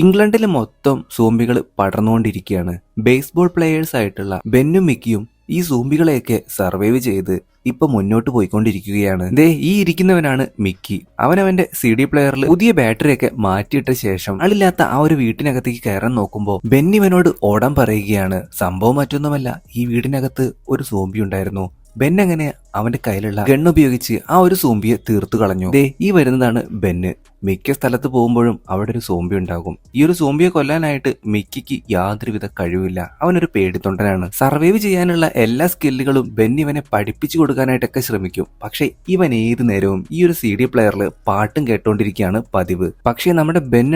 ഇംഗ്ലണ്ടിൽ മൊത്തം സോംബികൾ പടർന്നുകൊണ്ടിരിക്കുകയാണ് baseball players ആയിട്ടുള്ള ബെന്നും മിക്കിയും ഈ സോംബികളെയൊക്കെ സർവൈവ് ചെയ്ത് ഇപ്പൊ മുന്നോട്ട് പോയിക്കൊണ്ടിരിക്കുകയാണ്. ദേ ഈ ഇരിക്കുന്നവനാണ് മിക്കി. അവനവന്റെ സി ഡി പ്ലെയറിൽ പുതിയ ബാറ്ററി ഒക്കെ മാറ്റിയിട്ട ശേഷം ആളില്ലാത്ത ആ ഒരു വീട്ടിനകത്തേക്ക് കയറാൻ നോക്കുമ്പോൾ ബെന്നിവനോട് ഓടാൻ പറയുകയാണ്. സംഭവം മറ്റൊന്നുമല്ല ഈ വീടിനകത്ത് ഒരു സോംബി ഉണ്ടായിരുന്നു. ബെൻ അങ്ങനെ അവന്റെ കയ്യിലുള്ള ഗണ്ണുപയോഗിച്ച് ആ ഒരു സോംബിയെ തീർത്തു കളഞ്ഞു. ദേ ഈ വരുന്നതാണ് ബെന്ന്. മിക്ക സ്ഥലത്ത് പോകുമ്പോഴും അവിടെ ഒരു സോംബി ഉണ്ടാകും. ഈ ഒരു സോംബിയെ കൊല്ലാനായിട്ട് മിക്കിക്ക് യാതൊരുവിധ കഴിവില്ല. അവനൊരു പേടിത്തൊണ്ടനാണ്. സർവൈവ് ചെയ്യാനുള്ള എല്ലാ സ്കില്ലുകളും ബെന്നിവനെ ഇവനെ പഠിപ്പിച്ചു കൊടുക്കാനായിട്ടൊക്കെ ശ്രമിക്കും. പക്ഷേ ഇവൻ ഏത് നേരവും ഈ ഒരു സി ഡി പ്ലെയറിൽ പാട്ടും കേട്ടോണ്ടിരിക്കുകയാണ് പതിവ്. പക്ഷേ നമ്മുടെ ബെൻ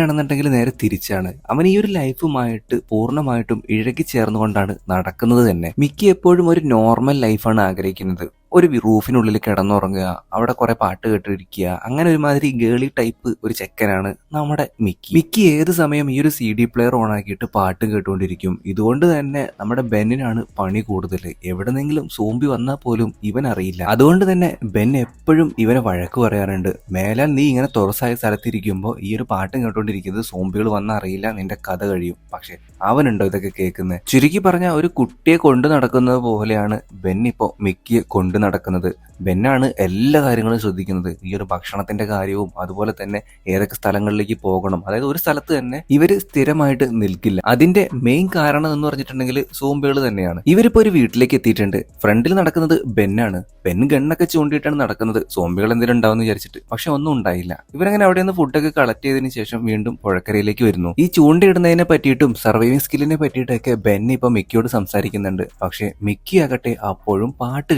നേരെ തിരിച്ചാണ്. അവൻ ഈ ഒരു ലൈഫുമായിട്ട് പൂർണമായിട്ടും ഇഴകി ചേർന്നുകൊണ്ടാണ് നടക്കുന്നത് തന്നെ. മിക്കി എപ്പോഴും ഒരു നോർമൽ ലൈഫാണ് ആഗ്രഹിക്കുന്നത്. ഒരു റൂഫിനുള്ളിൽ കിടന്നുറങ്ങുക അവിടെ കുറെ പാട്ട് കേട്ടിരിക്കുക അങ്ങനെ ഒരുമാതിരി ഗേളി ടൈപ്പ് ഒരു ചെക്കനാണ് നമ്മുടെ മിക്കി. മിക്കി ഏത് സമയം ഈ ഒരു സി ഡി പ്ലെയർ ഓൺ ആക്കിയിട്ട് പാട്ട് കേട്ടുകൊണ്ടിരിക്കും ഇതുകൊണ്ട് തന്നെ നമ്മുടെ ബെന്നിനാണ് പണി കൂടുതൽ. എവിടെന്നെങ്കിലും സോംബി വന്നാൽ പോലും ഇവൻ അറിയില്ല. അതുകൊണ്ട് തന്നെ ബെൻ എപ്പോഴും ഇവനെ വഴക്ക് പറയാറുണ്ട്. മേലാൽ നീ ഇങ്ങനെ തുറസായ സ്ഥലത്തിരിക്കുമ്പോൾ ഈ ഒരു പാട്ട് കേട്ടോണ്ടിരിക്കുന്നത് സോംബികൾ വന്നാൽ അറിയില്ല നിന്റെ കഥ കഴിയും. പക്ഷെ അവനുണ്ടോ ഇതൊക്കെ കേൾക്കുന്നത് ചുരുക്കി പറഞ്ഞ ഒരു കുട്ടിയെ കൊണ്ടു നടക്കുന്നത് പോലെയാണ് ബെൻ ഇപ്പോൾ മിക്കിയെ കൊണ്ട് നടക്കുന്നത്. ബെന്നാണ് എല്ലാ കാര്യങ്ങളും ശ്രദ്ധിക്കുന്നത്. ഈ ഒരു ഭക്ഷണത്തിന്റെ കാര്യവും അതുപോലെ തന്നെ ഏതൊക്കെ സ്ഥലങ്ങളിലേക്ക് പോകണം. അതായത് ഒരു സ്ഥലത്ത് തന്നെ ഇവർ സ്ഥിരമായിട്ട് നിൽക്കില്ല. അതിന്റെ മെയിൻ കാരണം എന്ന് പറഞ്ഞിട്ടുണ്ടെങ്കിൽ സോംബികൾ തന്നെയാണ്. ഇവരിപ്പോ ഒരു വീട്ടിലേക്ക് എത്തിയിട്ടുണ്ട്. ഫ്രണ്ടിൽ നടക്കുന്നത് ബെന്നാണ്. ബെൻ ഗണ്ണൊക്കെ ചൂണ്ടിയിട്ടാണ് നടക്കുന്നത്. സോംബികൾ എന്തെങ്കിലും ഉണ്ടാവും വിചാരിച്ചിട്ട്. പക്ഷെ ഒന്നും ഉണ്ടായില്ല. ഇവരങ്ങനെ അവിടെ നിന്ന് ഫുഡൊക്കെ കളക്ട് ചെയ്തതിന് ശേഷം വീണ്ടും പുഴക്കരയിലേക്ക് വരുന്നു. ഈ ചൂണ്ടയിടുന്നതിനെ പറ്റിയിട്ടും സർവൈവിംഗ് സ്കില്ലിനെ പറ്റിയിട്ടൊക്കെ ബെൻ ഇപ്പൊ മിക്കിയോട് സംസാരിക്കുന്നുണ്ട്. പക്ഷെ മിക്കി ആകട്ടെ അപ്പോഴും പാട്ട്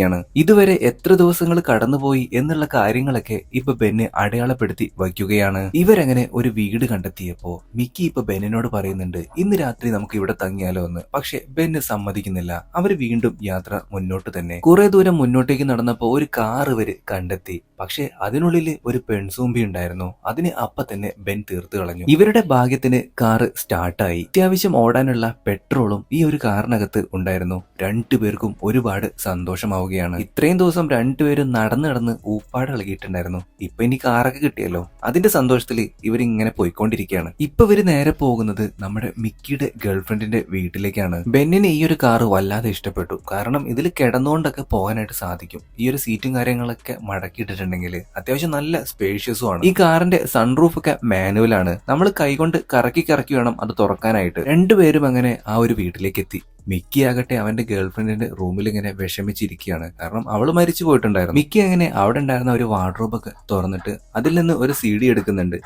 കേട്ടുകൊണ്ടിരിക്കുകയാണ് ഇതുവരെ എത്ര ദിവസങ്ങൾ കടന്നുപോയി എന്നുള്ള കാര്യങ്ങളൊക്കെ ഇപ്പൊ ബെന്ന് അടയാളപ്പെടുത്തി വയ്ക്കുകയാണ്. ഇവരങ്ങനെ ഒരു വീട് കണ്ടെത്തിയപ്പോ മിക്കി ഇപ്പൊ ബെന്നിനോട് പറയുന്നുണ്ട് ഇന്ന് രാത്രി നമുക്ക് ഇവിടെ തങ്ങിയാലോ എന്ന്. പക്ഷെ ബെന്ന് സമ്മതിക്കുന്നില്ല. അവർ വീണ്ടും യാത്ര മുന്നോട്ട് തന്നെ. കുറെ ദൂരം മുന്നോട്ടേക്ക് നടന്നപ്പോ ഒരു കാർ ഇവർ കണ്ടെത്തി. പക്ഷെ അതിനുള്ളിൽ ഒരു പെൺസൂമ്പി ഉണ്ടായിരുന്നു. അതിന് അപ്പ തന്നെ ബെൻ തീർത്തു കളഞ്ഞു. ഇവരുടെ ഭാഗ്യത്തിന് കാറ് സ്റ്റാർട്ടായി. അത്യാവശ്യം ഓടാനുള്ള പെട്രോളും ഈ ഒരു കാറിനകത്ത് ഉണ്ടായിരുന്നു. രണ്ടുപേർക്കും ഒരുപാട് സന്തോഷമാവുകയാണ് ഇത്രയും ദിവസം രണ്ടുപേരും നടന്ന് നടന്ന് ഊപ്പാട് ഇളകിയിട്ടുണ്ടായിരുന്നു. ഇപ്പൊ ഇനി കാറൊക്കെ കിട്ടിയല്ലോ? അതിന്റെ സന്തോഷത്തിൽ ഇവരിങ്ങനെ പോയിക്കൊണ്ടിരിക്കുകയാണ്. ഇപ്പൊ ഇവർ നേരെ പോകുന്നത് നമ്മുടെ മിക്കിയുടെ ഗേൾഫ്രണ്ടിന്റെ വീട്ടിലേക്കാണ്. ബെന്നിന് ഈ ഒരു കാറ് വല്ലാതെ ഇഷ്ടപ്പെട്ടു. കാരണം ഇതിൽ കിടന്നുകൊണ്ടൊക്കെ പോകാനായിട്ട് സാധിക്കും. ഈ ഒരു സീറ്റും കാര്യങ്ങളൊക്കെ മടക്കിയിട്ടിട്ടുണ്ടെങ്കിൽ അത്യാവശ്യം നല്ല സ്പേഷ്യസും ആണ്. ഈ കാറിന്റെ സൺറൂഫ് ഒക്കെ മാനുവൽ ആണ്. നമ്മൾ കൈകൊണ്ട് കറക്കി കറക്കി വേണം അത് തുറക്കാനായിട്ട്. രണ്ടുപേരും അങ്ങനെ ആ ഒരു വീട്ടിലേക്ക് എത്തി. മിക്കി ആകട്ടെ അവന്റെ ഗേൾഫ്രണ്ടിന്റെ റൂമിൽ ഇങ്ങനെ വിഷമിച്ചിരിക്കുകയാണ്. കാരണം അവൾ മരിച്ചു പോയിട്ടുണ്ടായിരുന്നു. മിക്കി അങ്ങനെ അവിടെ ഉണ്ടായിരുന്ന ഒരു വാർഡ്രോബ് ഒക്കെ തുറന്നിട്ട് അതിൽ നിന്ന് ഒരു സി ഡി എടുക്കുന്നുണ്ട്.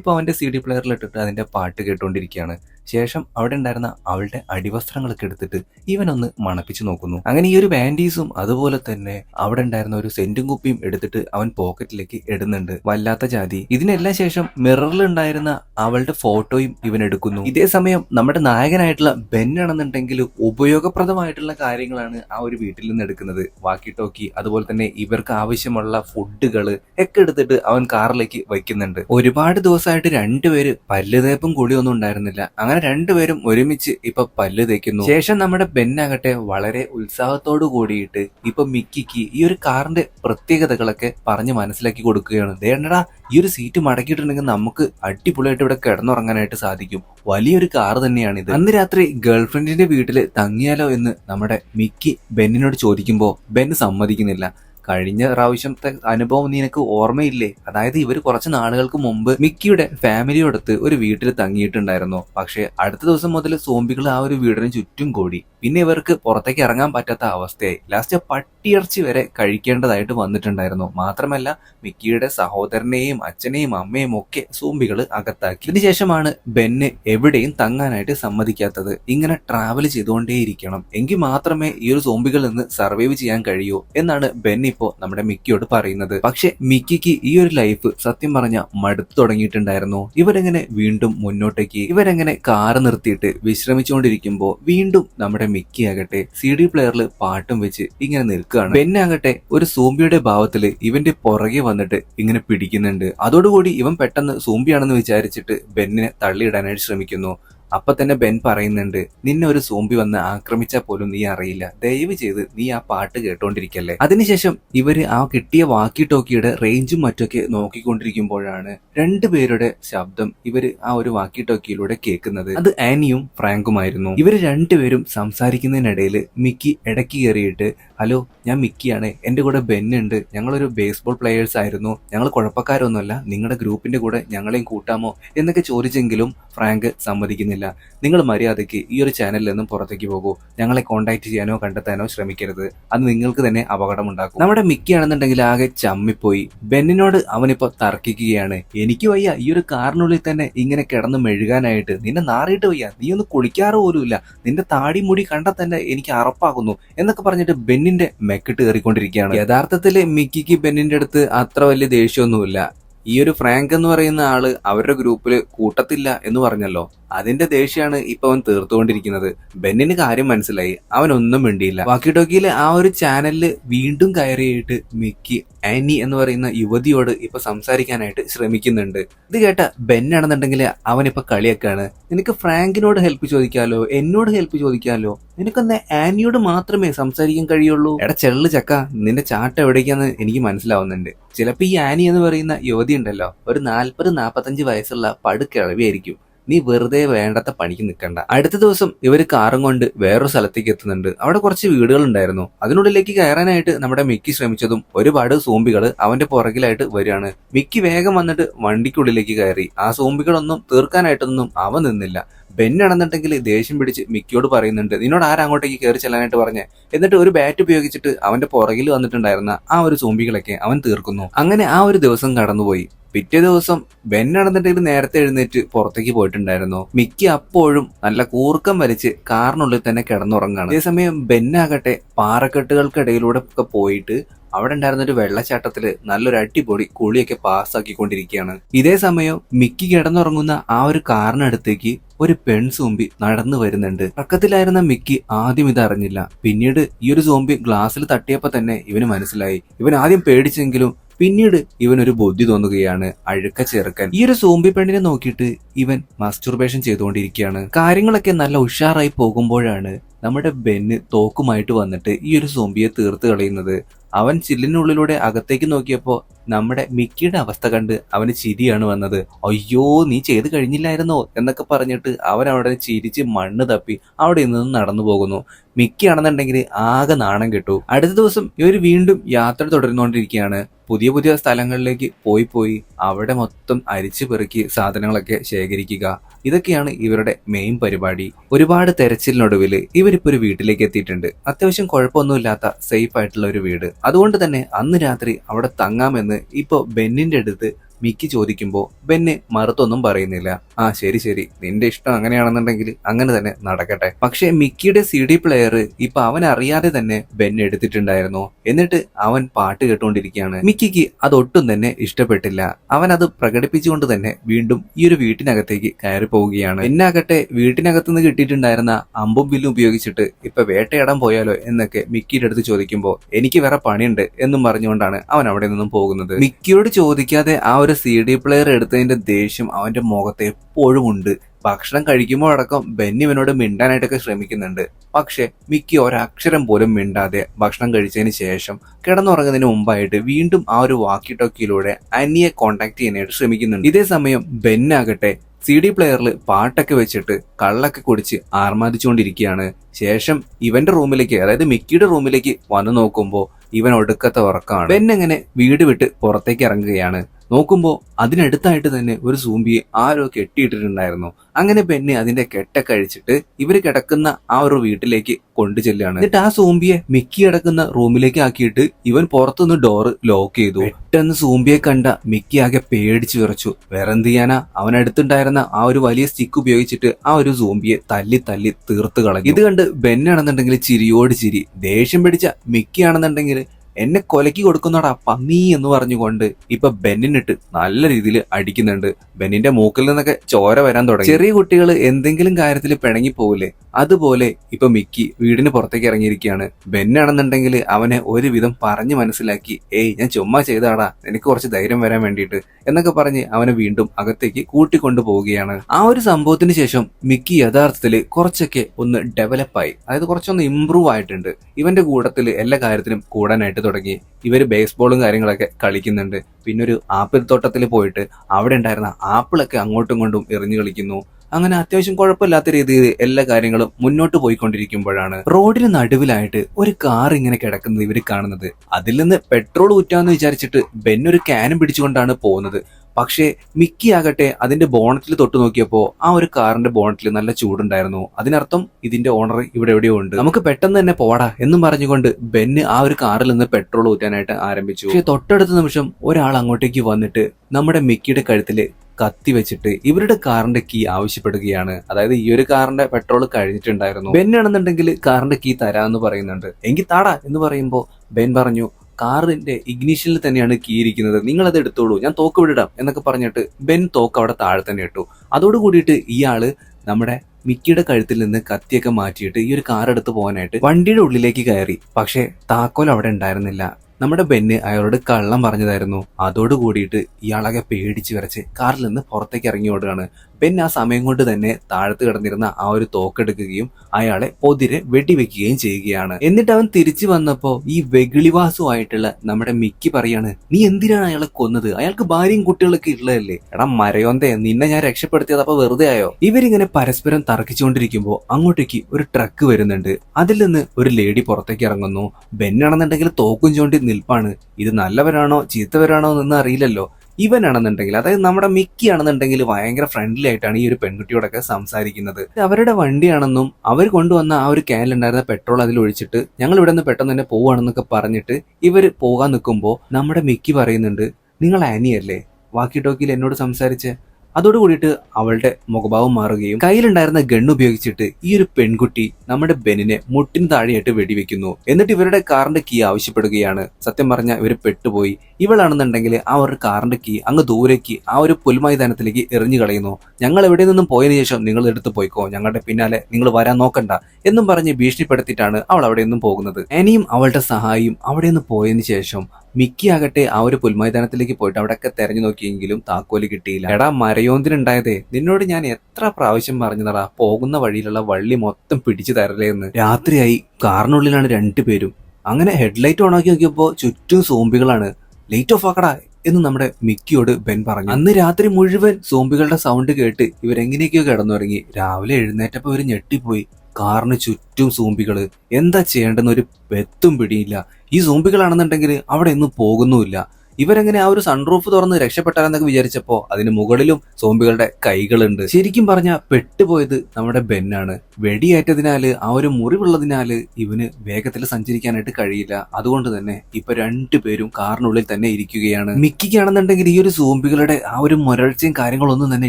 ഇപ്പോൾ അവന്റെ സി ഡി പ്ലെയറിൽ ഇട്ടിട്ട് അതിന്റെ പാട്ട് കേട്ടുകൊണ്ടിരിക്കുകയാണ് ശേഷം അവിടെ ഉണ്ടായിരുന്ന അവളുടെ അടിവസ്ത്രങ്ങളൊക്കെ എടുത്തിട്ട് ഇവനൊന്ന് മണപ്പിച്ചു നോക്കുന്നു. അങ്ങനെ ഈ ഒരു ബാൻഡീസും അതുപോലെ തന്നെ അവിടെ ഉണ്ടായിരുന്ന ഒരു സെന്റും കുപ്പിയും എടുത്തിട്ട് അവൻ പോക്കറ്റിലേക്ക് ഇടുന്നുണ്ട്. വല്ലാത്ത ജാതി. ഇതിനെല്ലാം ശേഷം മിററിൽ ഉണ്ടായിരുന്ന അവളുടെ ഫോട്ടോയും ഇവൻ എടുക്കുന്നു. ഇതേ സമയം നമ്മുടെ നായകനായിട്ടുള്ള ബെൻ ആണെന്നുണ്ടെങ്കിൽ ഉപയോഗപ്രദമായിട്ടുള്ള കാര്യങ്ങളാണ് ആ ഒരു വീട്ടിൽ നിന്ന് എടുക്കുന്നത്. വാക്കി ടോക്കി അതുപോലെ തന്നെ ഇവർക്ക് ആവശ്യമുള്ള ഫുഡുകൾ ഒക്കെ എടുത്തിട്ട് അവൻ കാറിലേക്ക് വയ്ക്കുന്നുണ്ട്. ഒരുപാട് ദിവസമായിട്ട് രണ്ടുപേര് പല്ലുതേപ്പും കൂടിയൊന്നും ഉണ്ടായിരുന്നില്ല. അങ്ങനെ രണ്ടുപേരും ഒരുമിച്ച് ഇപ്പൊ പല്ല് തേക്കുന്നു. ശേഷം നമ്മുടെ ബെന്നാകട്ടെ വളരെ ഉത്സാഹത്തോടു കൂടിയിട്ട് ഇപ്പൊ മിക്കിക്ക് ഈ ഒരു കാറിന്റെ പ്രത്യേകതകളൊക്കെ പറഞ്ഞ് മനസ്സിലാക്കി കൊടുക്കുകയാണ്. ദേണ്ടടാ ഈ ഒരു സീറ്റ് മടക്കിയിട്ടുണ്ടെങ്കിൽ നമുക്ക് അടിപൊളിയായിട്ട് ഇവിടെ കിടന്നുറങ്ങാനായിട്ട് സാധിക്കും. വലിയൊരു കാർ ഇത് അന്ന് രാത്രി ഗേൾഫ്രണ്ടിന്റെ വീട്ടിൽ തങ്ങിയാലോ എന്ന് നമ്മുടെ മിക്കി ബെന്നിനോട് ചോദിക്കുമ്പോൾ ബെന്ന് സമ്മതിക്കുന്നില്ല. കഴിഞ്ഞ പ്രാവശ്യത്തെ അനുഭവം നിനക്ക് ഓർമ്മയില്ലേ? അതായത് ഇവർ കുറച്ച് നാളുകൾക്ക് മുമ്പ് മിക്കിയുടെ ഫാമിലിയോടൊത്ത് ഒരു വീട്ടിൽ തങ്ങിയിട്ടുണ്ടായിരുന്നു. പക്ഷെ അടുത്ത ദിവസം മുതൽ സോംബികൾ ആ ഒരു വീടിന് ചുറ്റും കൂടി. പിന്നെ ഇവർക്ക് പുറത്തേക്ക് ഇറങ്ങാൻ പറ്റാത്ത അവസ്ഥയായി. ലാസ്റ്റ് പട്ടിയിറച്ചി വരെ കഴിക്കേണ്ടതായിട്ട് വന്നിട്ടുണ്ടായിരുന്നു. മാത്രമല്ല മിക്കിയുടെ സഹോദരനെയും അച്ഛനെയും അമ്മയും ഒക്കെ സൂമ്പികൾ അകത്താക്കി. ഇതിനുശേഷമാണ് ബെന്ന് എവിടെയും തങ്ങാനായിട്ട് സമ്മതിക്കാത്തത്. ഇങ്ങനെ ട്രാവൽ ചെയ്തുകൊണ്ടേയിരിക്കണം. എങ്കിൽ മാത്രമേ ഈ ഒരു സോംബികളിൽ നിന്ന് സർവൈവ് ചെയ്യാൻ കഴിയൂ എന്നാണ് ബെൻ ഇപ്പോ നമ്മുടെ മിക്കിയോട് പറയുന്നത്. പക്ഷെ മിക്കിക്ക് ഈ ഒരു ലൈഫ് സത്യം പറഞ്ഞ മടുത്തു തുടങ്ങിയിട്ടുണ്ടായിരുന്നു. ഇവരെങ്ങനെ വീണ്ടും മുന്നോട്ടേക്ക് ഇവരെങ്ങനെ കാറ് നിർത്തിയിട്ട് വിശ്രമിച്ചുകൊണ്ടിരിക്കുമ്പോൾ വീണ്ടും നമ്മുടെ മിക്കി ആകട്ടെ സി ഡി പ്ലെയറിൽ പാട്ടും വെച്ച് ഇങ്ങനെ നിൽക്കുകയാണ്. ബെന്നാകട്ടെ ഒരു സൂമ്പിയുടെ ഭാവത്തിൽ ഇവന്റെ പുറകെ വന്നിട്ട് ഇങ്ങനെ പിടിക്കുന്നുണ്ട്. അതോടുകൂടി ഇവൻ പെട്ടെന്ന് സൂമ്പിയാണെന്ന് വിചാരിച്ചിട്ട് ബെന്നിനെ തള്ളിയിടാനായിട്ട് ശ്രമിക്കുന്നു. അപ്പൊ തന്നെ ബെൻ പറയുന്നുണ്ട് നിന്നെ ഒരു സോംബി വന്ന് ആക്രമിച്ചാൽ പോലും നീ അറിയില്ല. ദയവ് ചെയ്ത് നീ ആ പാട്ട് കേട്ടോണ്ടിരിക്കല്ലേ? അതിനുശേഷം ഇവർ ആ കിട്ടിയ വാക്കി ടോക്കിയുടെ റേഞ്ചും മറ്റൊക്കെ നോക്കിക്കൊണ്ടിരിക്കുമ്പോഴാണ് രണ്ടുപേരുടെ ശബ്ദം ഇവർ ആ ഒരു വാക്കി ടോക്കിയിലൂടെ കേൾക്കുന്നത്. അത് ആനിയും ഫ്രാങ്കുമായിരുന്നു. ഇവർ രണ്ടുപേരും സംസാരിക്കുന്നതിനിടയിൽ മിക്കി ഇടയ്ക്ക് കയറിയിട്ട് ഹലോ ഞാൻ മിക്കിയാണ്. എന്റെ കൂടെ ബെൻ ഉണ്ട്. ഞങ്ങളൊരു ബേസ്ബോൾ പ്ലേയേഴ്സ് ആയിരുന്നു. ഞങ്ങൾ കുഴപ്പക്കാരൊന്നുമല്ല. നിങ്ങളുടെ ഗ്രൂപ്പിന്റെ കൂടെ ഞങ്ങളെയും കൂട്ടാമോ? എന്നൊക്കെ ചോദിച്ചെങ്കിലും ഫ്രാങ്ക് സമ്മതിക്കുന്നില്ല. നിങ്ങൾ മര്യാദയ്ക്ക് ഈ ഒരു ചാനലിൽ നിന്നും പുറത്തേക്ക് പോകൂ. ഞങ്ങളെ കോൺടാക്ട് ചെയ്യാനോ കണ്ടെത്താനോ ശ്രമിക്കരുത്. അത് നിങ്ങൾക്ക് തന്നെ അപകടമുണ്ടാക്കും. നമ്മുടെ മിക്കിയാണെന്നുണ്ടെങ്കിൽ ആകെ ചമ്മിപ്പോയി. ബെന്നിനോട് അവനിപ്പോ തർക്കിക്കുകയാണ്. എനിക്ക് വയ്യ ഈ ഒരു കാറിനുള്ളിൽ തന്നെ ഇങ്ങനെ കിടന്ന് മെഴുകാനായിട്ട്. നിന്നെ നാറിയിട്ട് വയ്യ. നീ ഒന്ന് കുളിക്കാറ് പോലുമില്ല. നിന്റെ താടി മുടി കണ്ടാൽ തന്നെ എനിക്ക് അറപ്പാകുന്നു. എന്നൊക്കെ പറഞ്ഞിട്ട് ബെന്നിന്റെ മെക്കിട്ട് കയറിക്കൊണ്ടിരിക്കുകയാണ്. യഥാർത്ഥത്തിൽ മിക്കിക്ക് ബെന്നിന്റെ അടുത്ത് അത്ര വലിയ ദേഷ്യമൊന്നുമില്ല. ഈ ഒരു ഫ്രാങ്ക് എന്ന് പറയുന്ന ആൾ അവരുടെ ഗ്രൂപ്പിൽ കൂട്ടത്തില്ല എന്ന് പറഞ്ഞല്ലോ. അതിന്റെ ദേഷ്യമാണ് ഇപ്പൊ അവൻ തീർത്തുകൊണ്ടിരിക്കുന്നത്. ബെന്നിന് കാര്യം മനസ്സിലായി. അവൻ ഒന്നും മിണ്ടിയില്ല. വാക്കി ടോക്കിയിലെ ആ ഒരു ചാനലിൽ വീണ്ടും കയറിയിട്ട് മിക്കി ആനി എന്ന് പറയുന്ന യുവതിയോട് ഇപ്പൊ സംസാരിക്കാനായിട്ട് ശ്രമിക്കുന്നുണ്ട്. ഇത് കേട്ട ബെന്നാണെന്നുണ്ടെങ്കിൽ അവനിപ്പൊ കളിയൊക്കെയാണ് നിനക്ക് ഫ്രാങ്കിനോട് ഹെൽപ്പ് ചോദിക്കാലോ? എന്നോട് ഹെൽപ്പ് ചോദിക്കാലോ? നിനക്കൊന്ന് ആനിയോട് മാത്രമേ സംസാരിക്കാൻ കഴിയുള്ളൂ? എടാ ചെള്ളു ചക്ക നിന്റെ ചാട്ട എവിടേക്കാന്ന് എനിക്ക് മനസ്സിലാവുന്നുണ്ട്. ചിലപ്പോ ഈ ആനി എന്ന് പറയുന്ന യുവതി ഉണ്ടല്ലോ ഒരു നാല്പത് നാപ്പത്തഞ്ച് വയസ്സുള്ള പടുക്കിളവിയായിരിക്കും. നീ വെറുതെ വേണ്ടാത്ത പണിക്ക് നിൽക്കണ്ട അടുത്ത ദിവസം ഇവർ കാറും കൊണ്ട് വേറൊരു സ്ഥലത്തേക്ക് എത്തുന്നുണ്ട്. അവിടെ കുറച്ച് വീടുകൾ ഉണ്ടായിരുന്നു. അതിനുള്ളിലേക്ക് കയറാനായിട്ട് നമ്മുടെ മിക്കി ശ്രമിച്ചതും ഒരുപാട് സോംബികൾ അവന്റെ പുറകിലായിട്ട് വരികയാണ്. മിക്കി വേഗം വന്നിട്ട് വണ്ടിക്കുള്ളിലേക്ക് കയറി. ആ സോംബികളൊന്നും തീർക്കാനായിട്ടൊന്നും അവൻ നിന്നില്ല. ബെന്നാണെന്നുണ്ടെങ്കിൽ ദേഷ്യം പിടിച്ച് മിക്കിയോട് പറയുന്നുണ്ട് നിന്നോട് ആരാ അങ്ങോട്ടേക്ക് കയറി ചെല്ലാനായിട്ട് പറഞ്ഞേ? എന്നിട്ട് ഒരു ബാറ്റ് ഉപയോഗിച്ചിട്ട് അവന്റെ പുറകിൽ വന്നിട്ടുണ്ടായിരുന്ന ആ ഒരു സോംബികളൊക്കെ അവൻ തീർക്കുന്നു. അങ്ങനെ ആ ഒരു ദിവസം കടന്നുപോയി. പിറ്റേ ദിവസം ബെൻ നടന്നിട്ട് നേരത്തെ എഴുന്നേറ്റ് പുറത്തേക്ക് പോയിട്ടുണ്ടായിരുന്നു. മിക്കി അപ്പോഴും നല്ല കൂർക്കം വലിച്ച് കാറിനുള്ളിൽ തന്നെ കിടന്നുറങ്ങാണ്. അതേസമയം ബെന്നാകട്ടെ പാറക്കെട്ടുകൾക്കിടയിലൂടെ ഒക്കെ പോയിട്ട് അവിടെ ഉണ്ടായിരുന്ന ഒരു വെള്ളച്ചാട്ടത്തിൽ നല്ലൊരു അടിപൊളി കുളിയൊക്കെ പാസ്സാക്കിക്കൊണ്ടിരിക്കുകയാണ്. ഇതേ സമയം മിക്കി കിടന്നുറങ്ങുന്ന ആ ഒരു കാറിനടുത്തേക്ക് ഒരു പെൺ സോംബി നടന്നു വരുന്നുണ്ട്. പക്കത്തിലായിരുന്ന മിക്കി ആദ്യം ഇത് അറിഞ്ഞില്ല. പിന്നീട് ഈ ഒരു സോംബി ഗ്ലാസ്സിൽ തട്ടിയപ്പോ തന്നെ ഇവന് മനസ്സിലായി. ഇവൻ ആദ്യം പേടിച്ചെങ്കിലും പിന്നീട് ഇവനൊരു ബുദ്ധി തോന്നുകയാണ് അഴുക്ക ചെറുക്കൻ. ഈ ഒരു സോംബി പെണ്ണിനെ നോക്കിയിട്ട് ഇവൻ മാസ്റ്റർബേഷൻ ചെയ്തുകൊണ്ടിരിക്കുകയാണ്. കാര്യങ്ങളൊക്കെ നല്ല ഉഷാറായി പോകുമ്പോഴാണ് നമ്മുടെ ബെന്ന് തോക്കുമായിട്ട് വന്നിട്ട് ഈ ഒരു സോംബിയെ തീർത്ത് കളയുന്നത്. അവൻ ചില്ലിനുള്ളിലൂടെ അകത്തേക്ക് നോക്കിയപ്പോ നമ്മുടെ മിക്കിയുടെ അവസ്ഥ കണ്ട് അവന് ചിരിയാണ് വന്നത്. അയ്യോ നീ ചെയ്ത് കഴിഞ്ഞില്ലായിരുന്നോ? എന്നൊക്കെ പറഞ്ഞിട്ട് അവൻ അവിടെ ചിരിച്ച് മണ്ണ് തപ്പി അവിടെ നിന്ന് നടന്നു പോകുന്നു. മിക്കി ആണെന്നുണ്ടെങ്കിൽ ആകെ നാണം കിട്ടു. അടുത്ത ദിവസം ഇവർ വീണ്ടും യാത്ര തുടർന്നുകൊണ്ടിരിക്കുകയാണ്. പുതിയ പുതിയ സ്ഥലങ്ങളിലേക്ക് പോയി പോയി അവിടെ മൊത്തം അരിച്ചു പെറുക്കി സാധനങ്ങളൊക്കെ ശേഖരിക്കുക ഇതൊക്കെയാണ് ഇവരുടെ മെയിൻ പരിപാടി. ഒരുപാട് തെരച്ചിലിനൊടുവിൽ ഇവരിപ്പോ ഒരു വീട്ടിലേക്ക് എത്തിയിട്ടുണ്ട്. അത്യാവശ്യം കുഴപ്പമൊന്നുമില്ലാത്ത സേഫ് ആയിട്ടുള്ള ഒരു വീട്. അതുകൊണ്ട് തന്നെ അന്ന് രാത്രി അവിടെ തങ്ങാമെന്ന് ഇപ്പൊ ബെന്നിന്റെ അടുത്ത് മിക്കി ചോദിക്കുമ്പോൾ ബെന്ന് മറുത്തൊന്നും പറയുന്നില്ല. ആ ശരി ശരി. നിന്റെ ഇഷ്ടം അങ്ങനെയാണെന്നുണ്ടെങ്കിൽ അങ്ങനെ തന്നെ നടക്കട്ടെ. പക്ഷെ മിക്കിയുടെ സി ഡി പ്ലെയർ ഇപ്പൊ അവൻ അറിയാതെ തന്നെ ബെൻ എടുത്തിട്ടുണ്ടായിരുന്നു. എന്നിട്ട് അവൻ പാട്ട് കേട്ടുകൊണ്ടിരിക്കുകയാണ് മിക്കിക്ക് അതൊട്ടും തന്നെ ഇഷ്ടപ്പെട്ടില്ല. അവൻ അത് പ്രകടിപ്പിച്ചുകൊണ്ട് തന്നെ വീണ്ടും ഈ ഒരു വീട്ടിനകത്തേക്ക് കയറി പോവുകയാണ്. എന്നാകട്ടെ വീട്ടിനകത്ത് നിന്ന് കിട്ടിയിട്ടുണ്ടായിരുന്ന അമ്പും ബില്ലും ഉപയോഗിച്ചിട്ട് ഇപ്പൊ വേട്ടയാടാൻ പോയാലോ എന്നൊക്കെ മിക്കിയുടെ അടുത്ത് ചോദിക്കുമ്പോൾ എനിക്ക് വേറെ പണിയുണ്ട് എന്നും പറഞ്ഞുകൊണ്ടാണ് അവൻ അവിടെ നിന്നും പോകുന്നത്. മിക്കിയോട് ചോദിക്കാതെ ആ സി ഡി പ്ലെയർ എടുത്തതിന്റെ ദേഷ്യം അവന്റെ മുഖത്ത് എപ്പോഴും ഉണ്ട്. ഭക്ഷണം കഴിക്കുമ്പോൾ അടക്കം ബെന്നി ഇവനോട് മിണ്ടാനായിട്ടൊക്കെ ശ്രമിക്കുന്നുണ്ട്. പക്ഷെ മിക്കി ഒരക്ഷരം പോലും മിണ്ടാതെ ഭക്ഷണം കഴിച്ചതിന് ശേഷം കിടന്നുറങ്ങുന്നതിന് മുമ്പായിട്ട് വീണ്ടും ആ ഒരു വാക്കി ടോക്കിയിലൂടെ അനിയെ കോണ്ടാക്ട് ചെയ്യാനായിട്ട് ശ്രമിക്കുന്നുണ്ട്. ഇതേ സമയം ബെന്നാകട്ടെ സി ഡി പ്ലെയറിൽ പാട്ടൊക്കെ വെച്ചിട്ട് കള്ളൊക്കെ കുടിച്ച് ആർമാദിച്ചുകൊണ്ടിരിക്കുകയാണ്. ശേഷം ഇവന്റെ റൂമിലേക്ക് അതായത് മിക്കിയുടെ റൂമിലേക്ക് വന്നു നോക്കുമ്പോൾ ഇവൻ ഒടുക്കത്തെ ഉറക്കമാണ് ബെൻ അങ്ങനെ വീട് വിട്ട് പുറത്തേക്ക് ഇറങ്ങുകയാണ്. നോക്കുമ്പോൾ അതിനടുത്തായിട്ട് തന്നെ ഒരു സൂമ്പിയെ ആരോ കെട്ടിയിട്ടിട്ടുണ്ടായിരുന്നു. അങ്ങനെ ബെന്നെ അതിന്റെ കെട്ട കഴിച്ചിട്ട് ഇവർ കിടക്കുന്ന ആ ഒരു വീട്ടിലേക്ക് കൊണ്ടു ചെല്ലുകയാണ് എന്നിട്ട് ആ സൂമ്പിയെ മിക്കി കിടക്കുന്ന റൂമിലേക്ക് ആക്കിയിട്ട് ഇവൻ പുറത്തുനിന്ന് ഡോറ് ലോക്ക് ചെയ്തു. പെട്ടെന്ന് സൂമ്പിയെ കണ്ട മിക്കി ആകെ പേടിച്ചു വിറച്ചു. വേറെ എന്ത് ചെയ്യാനാ അവനടുത്തുണ്ടായിരുന്ന ആ ഒരു വലിയ സ്റ്റിക്ക് ഉപയോഗിച്ചിട്ട് ആ ഒരു സൂമ്പിയെ തല്ലി തല്ലി തീർത്ത് കളഞ്ഞു. ഇത് കണ്ട് ബെന്നാണെന്നുണ്ടെങ്കിൽ ചിരിയോട് ചിരി. ദേഷ്യം പിടിച്ച മിക്കി ആണെന്നുണ്ടെങ്കിൽ എന്നെ കൊലക്കി കൊടുക്കുന്നടാ പന്നി എന്ന് പറഞ്ഞുകൊണ്ട് ഇപ്പൊ ബെന്നിനിട്ട് നല്ല രീതിയിൽ അടിക്കുന്നുണ്ട്. ബെന്നിന്റെ മൂക്കിൽ നിന്നൊക്കെ ചോര വരാൻ തുടങ്ങി. ചെറിയ കുട്ടികൾ എന്തെങ്കിലും കാര്യത്തിൽ പിണങ്ങി പോവില്ലേ? അതുപോലെ ഇപ്പൊ മിക്കി വീടിന് പുറത്തേക്ക് ഇറങ്ങിയിരിക്കുകയാണ്. ബെന്നാണെന്നുണ്ടെങ്കിൽ അവനെ ഒരുവിധം പറഞ്ഞു മനസ്സിലാക്കി ഏയ് ഞാൻ ചുമ്മാ ചെയ്താടാ എനിക്ക് കുറച്ച് ധൈര്യം വരാൻ വേണ്ടിയിട്ട് എന്നൊക്കെ പറഞ്ഞ് അവനെ വീണ്ടും അകത്തേക്ക് കൂട്ടിക്കൊണ്ടു പോവുകയാണ്. ആ ഒരു സംഭവത്തിന് ശേഷം മിക്കി യഥാർത്ഥത്തിൽ കുറച്ചൊക്കെ ഒന്ന് ഡെവലപ്പായി അതായത് കുറച്ചൊന്ന് ഇമ്പ്രൂവ് ആയിട്ടുണ്ട്. ഇവന്റെ കൂട്ടത്തിൽ എല്ലാ കാര്യത്തിനും കൂടാനായിട്ട് തുടങ്ങി. ഇവർ ബേസ്ബോളും കാര്യങ്ങളൊക്കെ കളിക്കുന്നുണ്ട്. പിന്നെ ഒരു ആപ്പിൾ തോട്ടത്തിൽ പോയിട്ട് അവിടെ ഉണ്ടായിരുന്ന ആപ്പിളൊക്കെ അങ്ങോട്ടും ഇങ്ങോട്ടും എറിഞ്ഞു കളിക്കുന്നു. അങ്ങനെ അത്യാവശ്യം കുഴപ്പമില്ലാത്ത രീതിയിൽ എല്ലാ കാര്യങ്ങളും മുന്നോട്ട് പോയിക്കൊണ്ടിരിക്കുമ്പോഴാണ് റോഡിന് നടുവിലായിട്ട് ഒരു കാർ ഇങ്ങനെ കിടക്കുന്നത് ഇവർ കാണുന്നത്. അതിൽ നിന്ന് പെട്രോൾ ഊറ്റാന്ന് വിചാരിച്ചിട്ട് ബെൻ ഒരു ക്യാനും പിടിച്ചുകൊണ്ടാണ് പോകുന്നത്. പക്ഷേ മിക്കി ആകട്ടെ അതിന്റെ ബോണറ്റിൽ തൊട്ട് നോക്കിയപ്പോൾ ആ ഒരു കാറിന്റെ ബോണറ്റിൽ നല്ല ചൂടുണ്ടായിരുന്നു. അതിനർത്ഥം ഇതിന്റെ ഓണർ ഇവിടെ എവിടെയോ ഉണ്ട്. നമുക്ക് പെട്ടെന്ന് തന്നെ പോടാ എന്നും പറഞ്ഞുകൊണ്ട് ബെന്ന് ആ ഒരു കാറിൽ നിന്ന് പെട്രോൾ ഊറ്റാനായിട്ട് ആരംഭിച്ചു. പക്ഷേ തൊട്ടടുത്ത നിമിഷം ഒരാൾ അങ്ങോട്ടേക്ക് വന്നിട്ട് നമ്മുടെ മിക്കിയുടെ കഴുത്തിൽ കത്തി വെച്ചിട്ട് ഇവരുടെ കാറിന്റെ കീ ആവശ്യപ്പെടുകയാണ്. അതായത് ഈ ഒരു കാറിന്റെ പെട്രോൾ കഴിഞ്ഞിട്ടുണ്ടായിരുന്നു. ബെന്നാണെന്നുണ്ടെങ്കിൽ കാറിന്റെ കീ തരാന്ന് പറയുന്നുണ്ട്. എങ്കിൽ താടാ എന്ന് പറയുമ്പോൾ ബെൻ പറഞ്ഞു കാറിന്റെ ഇഗ്നിഷനിൽ തന്നെയാണ് കീ ഇരിക്കുന്നത് നിങ്ങൾ അത് എടുത്തോളൂ ഞാൻ തോക്ക് വിടാം എന്നൊക്കെ പറഞ്ഞിട്ട് ബെൻ തോക്ക് അവിടെ താഴെ തന്നെ ഇട്ടു. അതോട് കൂടിയിട്ട് ഇയാൾ നമ്മുടെ മിക്കിയുടെ കഴുത്തിൽ നിന്ന് കത്തിയൊക്കെ മാറ്റിയിട്ട് ഈ ഒരു കാർ എടുത്ത് പോകാനായിട്ട് വണ്ടിയുടെ ഉള്ളിലേക്ക് കയറി. പക്ഷേ താക്കോൽ അവിടെ ഉണ്ടായിരുന്നില്ല. നമ്മുടെ ബെന്ന് അയാളോട് കള്ളം പറഞ്ഞതായിരുന്നു. അതോട് കൂടിയിട്ട് ഇയാളൊക്കെ പേടിച്ച് വരച്ച് കാറിൽ നിന്ന് പുറത്തേക്ക് ഇറങ്ങി ഓടുകയാണ്. ബെൻ ആ സമയം കൊണ്ട് തന്നെ താഴത്ത് കിടന്നിരുന്ന ആ ഒരു തോക്കെടുക്കുകയും അയാളെ പൊതിരെ വെടിവെക്കുകയും ചെയ്യുകയാണ്. എന്നിട്ട് അവൻ തിരിച്ചു വന്നപ്പോ ഈ വെകിളിവാസുമായിട്ടുള്ള നമ്മുടെ മിക്കി പറയാണ് നീ എന്തിനാണ് അയാളെ കൊന്നത്? അയാൾക്ക് ഭാര്യയും കുട്ടികളൊക്കെ ഉള്ളതല്ലേ? എടാ മരയോന്തേ നിന്നെ ഞാൻ രക്ഷപ്പെടുത്തിയത് അപ്പൊ വെറുതെ ആയോ? ഇവരിങ്ങനെ പരസ്പരം തർക്കിച്ചുകൊണ്ടിരിക്കുമ്പോ അങ്ങോട്ടേക്ക് ഒരു ട്രക്ക് വരുന്നുണ്ട്. അതിൽ നിന്ന് ഒരു ലേഡി പുറത്തേക്ക് ഇറങ്ങുന്നു. ബെന്നാണെന്നുണ്ടെങ്കിൽ തോക്കും ചൂണ്ടി നിൽപ്പാണ്. ഇത് നല്ലവരാണോ ചീത്തവരാണോ എന്ന് അറിയില്ലല്ലോ. ഇവനാണെന്നുണ്ടെങ്കിൽ അതായത് നമ്മുടെ മിക്കി ആണെന്നുണ്ടെങ്കിൽ ഭയങ്കര ഫ്രണ്ട്ലി ആയിട്ടാണ് ഈ ഒരു പെൺകുട്ടിയോടൊക്കെ സംസാരിക്കുന്നത്. അവരുടെ വണ്ടിയാണെന്നും അവർ കൊണ്ടുവന്ന ആ ഒരു ക്യാനിലുണ്ടായിരുന്ന പെട്രോൾ അതിൽ ഒഴിച്ചിട്ട് ഞങ്ങൾ ഇവിടെ നിന്ന് പെട്ടെന്ന് തന്നെ പോവാണെന്നൊക്കെ പറഞ്ഞിട്ട് ഇവർ പോകാൻ നിൽക്കുമ്പോൾ നമ്മുടെ മിക്കി പറയുന്നുണ്ട് നിങ്ങൾ ആനിയല്ലേ വാക്കി ടോക്കിയിൽ എന്നോട് സംസാരിച്ച്? അതോട് കൂടിയിട്ട് അവളുടെ മുഖഭാവം മാറുകയും കയ്യിലുണ്ടായിരുന്ന ഗൺ ഉപയോഗിച്ചിട്ട് ഈ ഒരു പെൺകുട്ടി നമ്മുടെ ബെന്നിനെ മുട്ടിന് താഴെയായിട്ട് വെടിവെക്കുന്നു. എന്നിട്ട് ഇവരുടെ കാറിന്റെ കീ ആവശ്യപ്പെടുകയാണ്. സത്യം പറഞ്ഞ ഇവർ പെട്ടുപോയി. ഇവളാണെന്നുണ്ടെങ്കിൽ ആ ഒരു കാറിന്റെ കീ അങ്ങ് ദൂരേക്ക് ആ ഒരു പുൽമൈതാനത്തിലേക്ക് എറിഞ്ഞു കളയുന്നു. ഞങ്ങൾ എവിടെ നിന്നും പോയതിനു ശേഷം നിങ്ങൾ എടുത്ത് പോയിക്കോ. ഞങ്ങളുടെ പിന്നാലെ നിങ്ങൾ വരാൻ നോക്കണ്ട എന്നും പറഞ്ഞ് ഭീഷണിപ്പെടുത്തിയിട്ടാണ് അവൾ അവിടെ നിന്നും പോകുന്നത്. ഇനിയും അവളുടെ സഹായിയും അവിടെ നിന്ന് പോയതിനു ശേഷം മിക്കി ആകട്ടെ ആ ഒരു പുൽമൈതാനത്തിലേക്ക് പോയിട്ട് അവിടെയൊക്കെ തെരഞ്ഞു നോക്കിയെങ്കിലും താക്കോൽ കിട്ടിയില്ല. എടാ മരയോന്തിനുണ്ടായതേ നിന്നോട് ഞാൻ എത്ര പ്രാവശ്യം പറഞ്ഞതടാ പോകുന്ന വഴിയിലുള്ള വള്ളി മൊത്തം പിടിച്ചു തരലേ എന്ന്. രാത്രിയായി കാറിനുള്ളിലാണ് രണ്ടുപേരും അങ്ങനെ ഹെഡ്ലൈറ്റ് ഓണാക്കി നോക്കിയപ്പോ ചുറ്റും സോംബികളാണ്. ലൈറ്റ് ഓഫ് ആക്കടാ എന്ന് നമ്മുടെ മിക്കിയോട് ബെൻ പറഞ്ഞു. അന്ന് രാത്രി മുഴുവൻ സോംബികളുടെ സൗണ്ട് കേട്ട് ഇവരെങ്ങനെയൊക്കെയോ കിടന്നുറങ്ങി. രാവിലെ എഴുന്നേറ്റപ്പോ ഇവർ ഞെട്ടിപ്പോയി. കാറിന് ചുറ്റും സൂമ്പികൾ എന്താ ചെയ്യേണ്ടെന്ന് ഒരു വെത്തും പിടിയില്ല. ഈ സൂമ്പികളാണെന്നുണ്ടെങ്കിൽ അവിടെ ഒന്നും പോകുന്നുമില്ല. ഇവരെങ്ങനെ ആ ഒരു സൺറൂഫ് തുറന്ന് രക്ഷപ്പെട്ടാലെന്നൊക്കെ വിചാരിച്ചപ്പോ അതിന് മുകളിലും സോംബികളുടെ കൈകളുണ്ട്. ശരിക്കും പറഞ്ഞ പെട്ടുപോയത് നമ്മുടെ ബെന്നാണ്. വെടിയേറ്റതിനാല് ആ ഒരു മുറിവുള്ളതിനാല് ഇവന് വേഗത്തിൽ സഞ്ചരിക്കാനായിട്ട് കഴിയില്ല. അതുകൊണ്ട് തന്നെ ഇപ്പൊ രണ്ടുപേരും കാറിനുള്ളിൽ തന്നെ ഇരിക്കുകയാണ്. മിക്കിക്കാണെന്നുണ്ടെങ്കിൽ ഈ ഒരു സോംബികളുടെ ആ ഒരു മുരൾച്ചയും കാര്യങ്ങളൊന്നും തന്നെ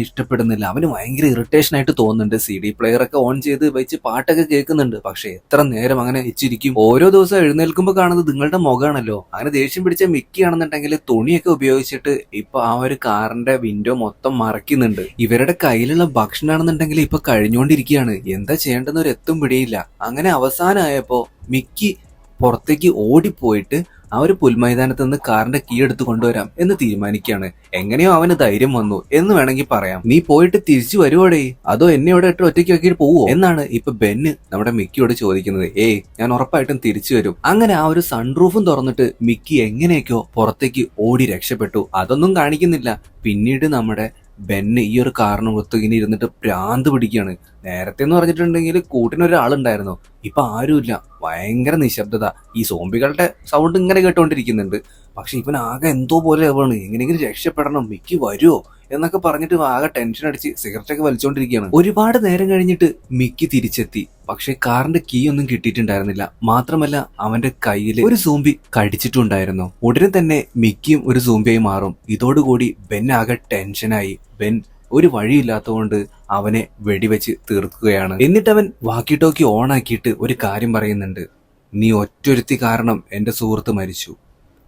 ഇഷ്ടപ്പെടുന്നില്ല. അവന് ഭയങ്കര ഇറിറ്റേഷൻ ആയിട്ട് തോന്നുന്നുണ്ട്. സി ഡി പ്ലെയർ ഒക്കെ ഓൺ ചെയ്ത് വെച്ച് പാട്ടൊക്കെ കേൾക്കുന്നുണ്ട്. പക്ഷെ എത്ര നേരം അങ്ങനെ ഇച്ചിരിക്കും ഓരോ ദിവസം എഴുന്നേൽക്കുമ്പോൾ കാണുന്നത് നിങ്ങളുടെ മുഖമാണല്ലോ അങ്ങനെ ദേഷ്യം പിടിച്ച മിക്കിയാണെന്നുണ്ടെങ്കിൽ തുണിയൊക്കെ ഉപയോഗിച്ചിട്ട് ഇപ്പൊ ആ ഒരു കാറിന്റെ വിൻഡോ മൊത്തം മറയ്ക്കുന്നുണ്ട്. ഇവരുടെ കയ്യിലുള്ള ഭക്ഷണമാണെന്നുണ്ടെങ്കിൽ ഇപ്പൊ കഴിഞ്ഞുകൊണ്ടിരിക്കുകയാണ് എന്താ ചെയ്യേണ്ടെന്ന് ഒരു എത്തും പിടിയില്ല. അങ്ങനെ അവസാനമായപ്പോ മിക്കി പുറത്തേക്ക് ഓടിപ്പോയിട്ട് ആ ഒരു പുൽമൈതാനത്ത് നിന്ന് കാറിന്റെ കീ എടുത്ത് കൊണ്ടുവരാം എന്ന് തീരുമാനിക്കുകയാണ്. എങ്ങനെയോ അവന് ധൈര്യം വന്നു എന്ന് വേണമെങ്കിൽ പറയാം. നീ പോയിട്ട് തിരിച്ചു വരുവോടേ? അതോ എന്നെ ഇവിടെ ഇട്ട് ഒറ്റയ്ക്ക് വെക്കിട്ട് പോവോ? എന്നാണ് ഇപ്പൊ ബെന്ന് നമ്മുടെ മിക്കിയോട് ചോദിക്കുന്നത്. ഏയ് ഞാൻ ഉറപ്പായിട്ടും തിരിച്ചു വരും. അങ്ങനെ ആ ഒരു സൺറൂഫും തുറന്നിട്ട് മിക്കി എങ്ങനെയൊക്കെയോ പുറത്തേക്ക് ഓടി രക്ഷപ്പെട്ടു. അതൊന്നും കാണിക്കുന്നില്ല. പിന്നീട് നമ്മുടെ ബെന്ന് ഈ ഒരു കാറിന് ഒത്തു ഇങ്ങനെ ഇരുന്നിട്ട് ഭ്രാന്ത് പിടിക്കുകയാണ് നേരത്തെ എന്ന് പറഞ്ഞിട്ടുണ്ടെങ്കിൽ കൂട്ടിനൊരാളുണ്ടായിരുന്നു ഇപ്പൊ ആരുമില്ല. ഭയങ്കര നിശബ്ദത. ഈ സോംബികളുടെ സൗണ്ട് ഇങ്ങനെ കേട്ടുകൊണ്ടിരിക്കുന്നുണ്ട് പക്ഷെ ഇവൻ ആകെ എന്തോ പോലെ ആവാണ്. എങ്ങനെയെങ്കിലും രക്ഷപ്പെടണം. മിക്കി വരുമോ എന്നൊക്കെ പറഞ്ഞിട്ട് ആകെ ടെൻഷൻ അടിച്ച് സിഗരറ്റ് ഒക്കെ വലിച്ചോണ്ടിരിക്കുകയാണ്. ഒരുപാട് നേരം കഴിഞ്ഞിട്ട് മിക്കി തിരിച്ചെത്തി. പക്ഷെ കാറിന്റെ കീ ഒന്നും കിട്ടിയിട്ടുണ്ടായിരുന്നില്ല. മാത്രമല്ല അവന്റെ കയ്യിൽ ഒരു സൂമ്പി കടിച്ചിട്ടുണ്ടായിരുന്നു. ഉടനെ തന്നെ മിക്കിയും ഒരു സൂമ്പിയായി മാറും. ഇതോടുകൂടി ബെൻ ആകെ ടെൻഷനായി ബെൻ ഒരു വഴിയില്ലാത്തതുകൊണ്ട് അവനെ വെടിവെച്ച് തീർക്കുകയാണ്. എന്നിട്ട് അവൻ വാക്കി ടോക്കി ഓൺ ആക്കിയിട്ട് ഒരു കാര്യം പറയുന്നുണ്ട്. നീ ഒറ്റൊരുത്തി കാരണം എന്റെ സുഹൃത്ത് മരിച്ചു.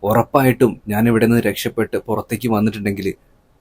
ഉറപ്പായിട്ടും ഞാൻ ഇവിടെ നിന്ന് രക്ഷപ്പെട്ട് പുറത്തേക്ക് വന്നിട്ടുണ്ടെങ്കിൽ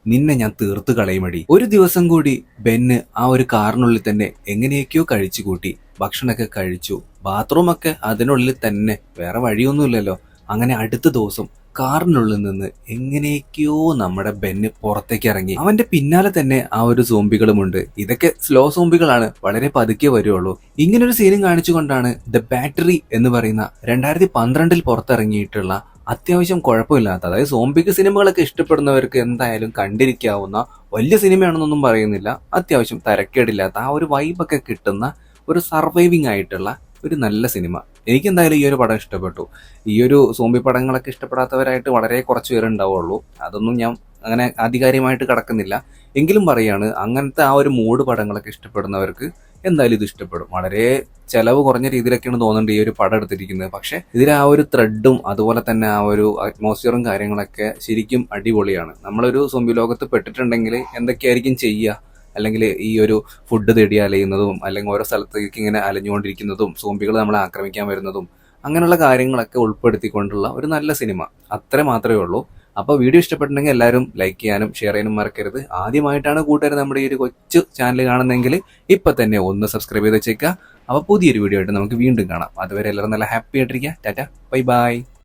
നിന്നെ ഞാൻ തീർത്തു കളയുമടി. ഒരു ദിവസം കൂടി ബെന്ന് ആ ഒരു കാറിനുള്ളിൽ തന്നെ എങ്ങനെയൊക്കെയോ കഴിച്ചു കൂട്ടി. ഭക്ഷണമൊക്കെ കഴിച്ചു. ബാത്റൂമൊക്കെ അതിനുള്ളിൽ തന്നെ. വേറെ വഴിയൊന്നുമില്ലല്ലോ. അങ്ങനെ അടുത്ത ദിവസം കാറിനുള്ളിൽ നിന്ന് എങ്ങനെയൊക്കെയോ നമ്മുടെ ബെന്ന് പുറത്തേക്ക് ഇറങ്ങി. അവന്റെ പിന്നാലെ തന്നെ ആ ഒരു സോംബികളുമുണ്ട് ഇതൊക്കെ സ്ലോ സോംബികളാണ് വളരെ പതുക്കെ വരുള്ളൂ ഇങ്ങനൊരു സീനും കാണിച്ചുകൊണ്ടാണ് ദ ബാറ്ററി എന്ന് പറയുന്ന രണ്ടായിരത്തി പന്ത്രണ്ടിൽ പുറത്തിറങ്ങിയിട്ടുള്ള അത്യാവശ്യം കുഴപ്പമില്ലാത്ത അതായത് സോംബിക്ക് സിനിമകളൊക്കെ ഇഷ്ടപ്പെടുന്നവർക്ക് എന്തായാലും കണ്ടിരിക്കാവുന്ന വലിയ സിനിമയാണെന്നൊന്നും പറയുന്നില്ല. അത്യാവശ്യം തരക്കേടില്ലാത്ത ആ ഒരു വൈബൊക്കെ കിട്ടുന്ന ഒരു സർവൈവിങ് ആയിട്ടുള്ള ഒരു നല്ല സിനിമ. എനിക്ക് എന്തായാലും ഈ ഒരു പടം ഇഷ്ടപ്പെട്ടു. ഈ ഒരു സോംബി പടങ്ങളൊക്കെ ഇഷ്ടപ്പെടാത്തവരായിട്ട് വളരെ കുറച്ച് പേരുണ്ടാവുള്ളൂ. അതൊന്നും ഞാൻ അങ്ങനെ ആധികാരികമായിട്ട് കിടക്കുന്നില്ല. എങ്കിലും പറയാണ് അങ്ങനത്തെ ആ ഒരു മൂഡ് പടങ്ങളൊക്കെ ഇഷ്ടപ്പെടുന്നവർക്ക് എന്തായാലും ഇത് ഇഷ്ടപ്പെടും. വളരെ ചെലവ് കുറഞ്ഞ രീതിയിലൊക്കെയാണ് തോന്നുന്നുണ്ട് ഈ ഒരു പടം എടുത്തിരിക്കുന്നത്. പക്ഷെ ഇതിൽ ആ ഒരു ത്രെഡും അതുപോലെ തന്നെ ആ ഒരു അറ്റ്മോസ്ഫിയറും കാര്യങ്ങളൊക്കെ ശരിക്കും അടിപൊളിയാണ്. നമ്മളൊരു സോംബി ലോകത്ത് പെട്ടിട്ടുണ്ടെങ്കിൽ എന്തൊക്കെയായിരിക്കും ചെയ്യുക? അല്ലെങ്കിൽ ഈ ഒരു ഫുഡ് തേടി അലയുന്നതും അല്ലെങ്കിൽ ഓരോ സ്ഥലത്തേക്ക് ഇങ്ങനെ അലഞ്ഞുകൊണ്ടിരിക്കുന്നതും സോംബികൾ നമ്മളെ ആക്രമിക്കാൻ വരുന്നതും അങ്ങനെയുള്ള കാര്യങ്ങളൊക്കെ ഉൾപ്പെടുത്തിക്കൊണ്ടുള്ള ഒരു നല്ല സിനിമ അത്ര മാത്രമേ ഉള്ളൂ. അപ്പോൾ വീഡിയോ ഇഷ്ടപ്പെട്ടിട്ടുണ്ടെങ്കിൽ എല്ലാവരും ലൈക്ക് ചെയ്യാനും ഷെയർ ചെയ്യാനും മറക്കരുത്. ആദ്യമായിട്ടാണ് കൂട്ടുകാർ നമ്മുടെ ഈ ഒരു കൊച്ചു ചാനൽ കാണുന്നതെങ്കിൽ ഇപ്പം തന്നെ ഒന്ന് സബ്സ്ക്രൈബ് ചെയ്ത് വെച്ചേക്കുക. അപ്പോൾ പുതിയൊരു വീഡിയോ ആയിട്ട് നമുക്ക് വീണ്ടും കാണാം. അതുവരെ എല്ലാവരും നല്ല ഹാപ്പി ആയിട്ടിരിക്കുക. Ta ta. Bye bye.